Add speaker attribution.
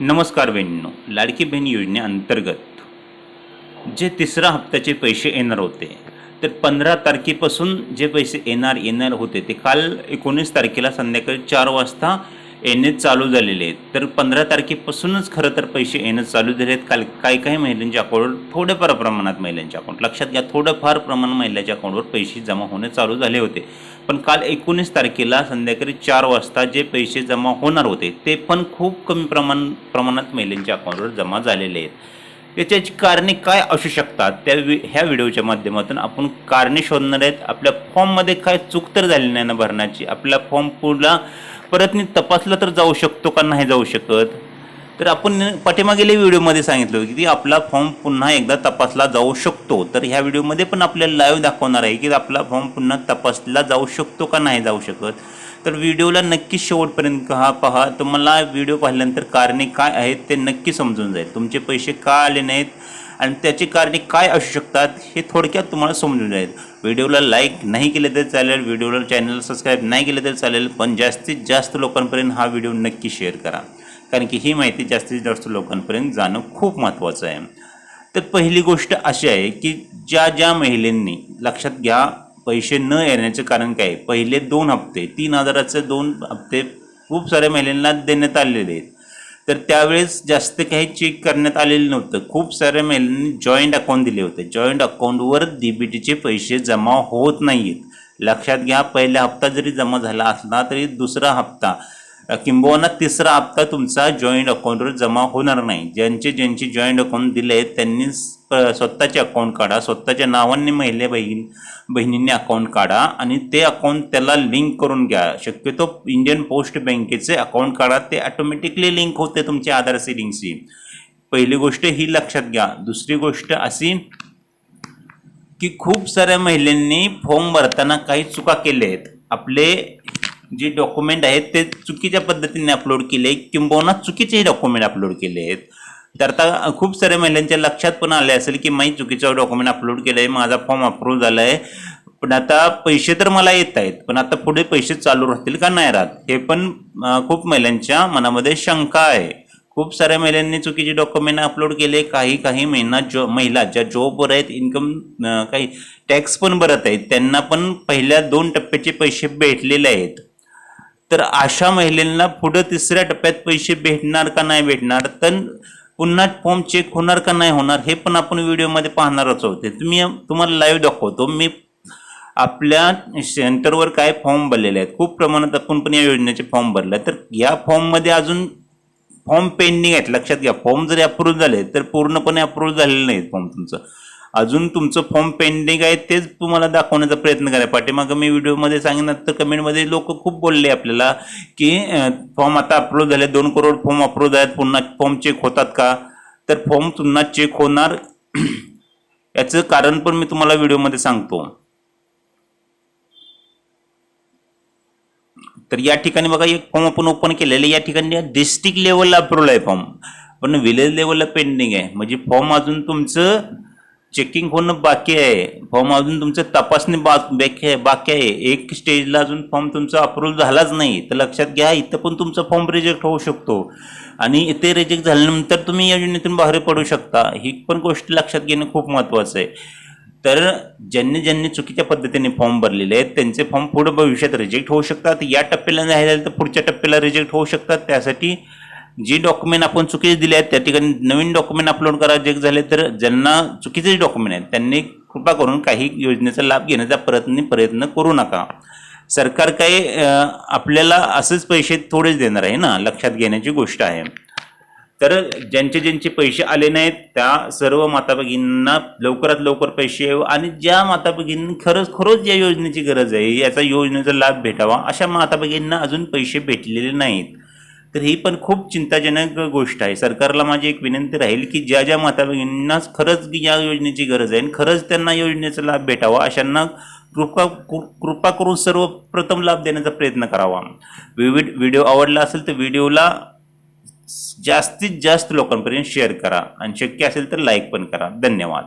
Speaker 1: नमस्कार बहिणींनो लाडकी बहीण योजनेअंतर्गत जे तिसऱ्या हप्त्याचे पैसे येणार होते तर पंधरा तारखेपासून जे पैसे येणार येणार होते ते काल एकोणीस तारखेला संध्याकाळी चार वाजता येणे चालू झालेले आहेत. तर पंधरा तारखेपासूनच खरं तर पैसे येणं चालू झाले आहेत. काल काही काही महिलांच्या अकाउंटवर थोड्याफार प्रमाणात महिलांच्या अकाउंट लक्षात घ्या थोडंफार प्रमाण महिलांच्या अकाउंटवर पैसे जमा होणे चालू झाले होते. पण काल एकोणीस तारखेला संध्याकाळी चार वाजता जे पैसे जमा होणार होते ते पण खूप कमी प्रमाण प्रमाणात महिलांच्या अकाउंटवर जमा झालेले आहेत. याच्याची कारणे काय असू शकतात? त्या वि ह्या व्हिडिओच्या माध्यमातून आपण कारणे शोधणार आहेत. आपल्या फॉर्ममध्ये काय चूक तर झाली नाही ना भरण्याची? आपला फॉर्म पुढला परतनी तपासला तर जाऊ शकतो का नाही जाऊ शकत? तर आपण पाठीमागेल्या व्हिडिओमध्ये सांगितलं होतं की आपला फॉर्म पुन्हा एकदा तपासला जाऊ शकतो. तर ह्या व्हिडिओमध्ये पण आपल्याला लाईव्ह दाखवणार आहे की आपला फॉर्म पुन्हा तपासला जाऊ शकतो का नाही जाऊ शकत? तर व्हिडिओला नक्की शेवटपर्यंत पहा पहा. तुम्हाला व्हिडिओ पाहिल्यानंतर कारणे काय आहेत ते नक्की समजून जाईल. तुमचे पैसे का आले नाहीत आणि त्याची कारणे काय असू शकतात हे थोडक्यात तुम्हाला समजून जाईल. व्हिडिओला लाईक नाही केले तरी चालेल. व्हिडिओला चॅनलला सबस्क्राईब नाही केलं तरी चालेल. पण जास्तीत जास्त लोकांपर्यंत हा व्हिडिओ नक्की शेअर करा. कारण की ही माहिती जास्तीत जास्त लोकांपर्यंत जाणं खूप महत्त्वाचं आहे. तर पहिली गोष्ट अशी आहे की ज्या ज्या महिलांनी लक्षात घ्या पैसे न येण्याचं कारण काय? आहे? पहिले दोन हप्ते तीन हजाराचे दोन हप्ते खूप साऱ्या महिलांना देण्यात आलेले आहेत. तर त्यावेळेस जास्त काही चेक करण्यात आलेलं नव्हतं. खूप साऱ्या महिलांनी जॉईंट अकाउंट दिले होते. जॉईंट अकाउंटवर डी बी टीचे पैसे जमा होत नाही आहेत लक्षात घ्या पहिला हप्ता जरी जमा झाला असला तरी दुसरा हप्ता किंबहुना तिसरा हप्ता तुमचा जॉईंट अकाउंटवर जमा होणार नाही. ज्यांचे ज्यांचे जॉईंट अकाउंट दिले आहेत त्यांनी स्वतःचे अकाउंट काढा. स्वतःच्या नावाने महिला बहीण बहिणींनी अकाउंट काढा आणि ते अकाउंट त्याला लिंक करून घ्या. शक्यतो इंडियन पोस्ट बँकेचे अकाउंट काढा. ते ऑटोमॅटिकली लिंक होते तुमच्या आधार सिडिंगशी पहिली गोष्ट ही लक्षात घ्या. दुसरी गोष्ट अशी की खूप साऱ्या महिलांनी फॉर्म भरताना काही चुका केल्या आहेत. आपले जे डॉक्युमेंट आहेत ते चुकीच्या पद्धतीने अपलोड केले किंबहुना चुकीचे डॉक्युमेंट अपलोड केले आहेत. तर आता खूप साऱ्या महिलांच्या लक्षात पण आले असेल की मी चुकीचं डॉक्युमेंट अपलोड केलं आहे माझा फॉर्म अप्रूव्ह झाला आहे पण आता पैसे तर मला येत आहेत पण आता पुढे पैसे चालू राहतील का नाही राहत? हे पण खूप महिलांच्या मनामध्ये शंका आहे. खूप साऱ्या महिलांनी चुकीचे डॉक्युमेंट अपलोड केले. काही काही महिना जॉ महिला ज्या जॉबवर आहेत इन्कम काही टॅक्स पण भरत आहेत त्यांना पण पहिल्या दोन टप्प्याचे पैसे भेटलेले आहेत. तर अशा महिलेला पुढं तिसऱ्या टप्प्यात पैसे भेटणार का नाही भेटणार तर पुन्हा फॉर्म चेक होणार का नाही होणार हे पण आपण व्हिडिओमध्ये पाहणारच होते तुम्ही तुम्हाला लाईव्ह दाखवतो. मी आपल्या सेंटरवर काय फॉर्म भरलेले आहेत. खूप प्रमाणात आपण पण या योजनेचे फॉर्म भरले तर या फॉर्ममध्ये अजून फॉर्म पेंडिंग आहेत. लक्षात घ्या फॉर्म जरी अप्रूव्ह झाले तर पूर्णपणे अप्रूव्ह झालेले नाही फॉर्म तुमचं. अजून तुमचं फॉर्म पेंडिंग आहे तेच तुम्हाला दाखवण्याचा प्रयत्न करा. पाठीमागं मी व्हिडिओमध्ये सांगितलं तर कमेंटमध्ये लोक खूप बोलले आपल्याला की फॉर्म आता अप्रूव्ह झाले दोन करोड फॉर्म अप्रूव्ह आहेत पुन्हा फॉर्म चेक होतात का? तर फॉर्म पुन्हा चेक होणार. याचं कारण पण मी तुम्हाला व्हिडिओमध्ये सांगतो. तर या ठिकाणी बघा एक फॉर्म आपण ओपन केलेलं आहे. या ठिकाणी डिस्ट्रिक्ट लेवलला अप्रूव्हल आहे फॉर्म पण विलेज लेवलला पेंडिंग आहे. म्हणजे फॉर्म अजून तुमचं चेकिंग होणं बाकी आहे. फॉर्म अजून तुमचं तपासणी बा बाकी आहे बाकी आहे. एक स्टेजला अजून फॉर्म तुमचा अप्रूव्ह झालाच नाही. तर लक्षात घ्या इथं पण तुमचा फॉर्म रिजेक्ट होऊ शकतो. आणि इथे रिजेक्ट झाल्यानंतर तुम्ही या योजनेतून बाहेर पडू शकता. ही पण गोष्ट लक्षात घेणं खूप महत्त्वाचं आहे. तर ज्यांनी ज्यांनी चुकीच्या पद्धतीने फॉर्म भरलेले आहेत त्यांचे फॉर्म पुढे भविष्यात रिजेक्ट होऊ शकतात. या टप्प्याला नाही झाले तर पुढच्या टप्प्याला रिजेक्ट होऊ शकतात. त्यासाठी जे डॉक्युमेंट आपण चुकीचे दिले आहेत त्या ठिकाणी नवीन डॉक्युमेंट अपलोड करा जे झाले तर ज्यांना चुकीचे डॉक्युमेंट आहेत त्यांनी कृपा करून काही योजनेचा लाभ घेण्याचा प्रयत्न प्रयत्न करू नका. सरकार काही आपल्याला असेच पैसे थोडेच देणार आहे ना लक्षात घेण्याची गोष्ट आहे. तर ज्यांचे ज्यांचे पैसे आले नाहीत त्या सर्व माता भगिनींना लवकरात लवकर पैसे यावं आणि ज्या माता भगिनी खरंच खरंच या योजनेची गरज आहे याचा योजनेचा लाभ भेटावा अशा माता भगिनींना अजून पैसे भेटलेले नाहीत. तर ही पण खूप चिंताजनक गोष्ट आहे. सरकारला माझी एक विनंती राहील की ज्या ज्या माताभगिनींना खरंच या योजनेची गरज आहे आणि खरंच त्यांना योजनेचा लाभ भेटावा अशांना कृपा कृपा करून सर्वप्रथम लाभ देण्याचा प्रयत्न करावा. विविध व्हिडिओ आवडला असेल तर व्हिडिओला जास्तीत जास्त लोकांपर्यंत शेअर करा आणि शक्य असेल तर लाईक पण करा. धन्यवाद.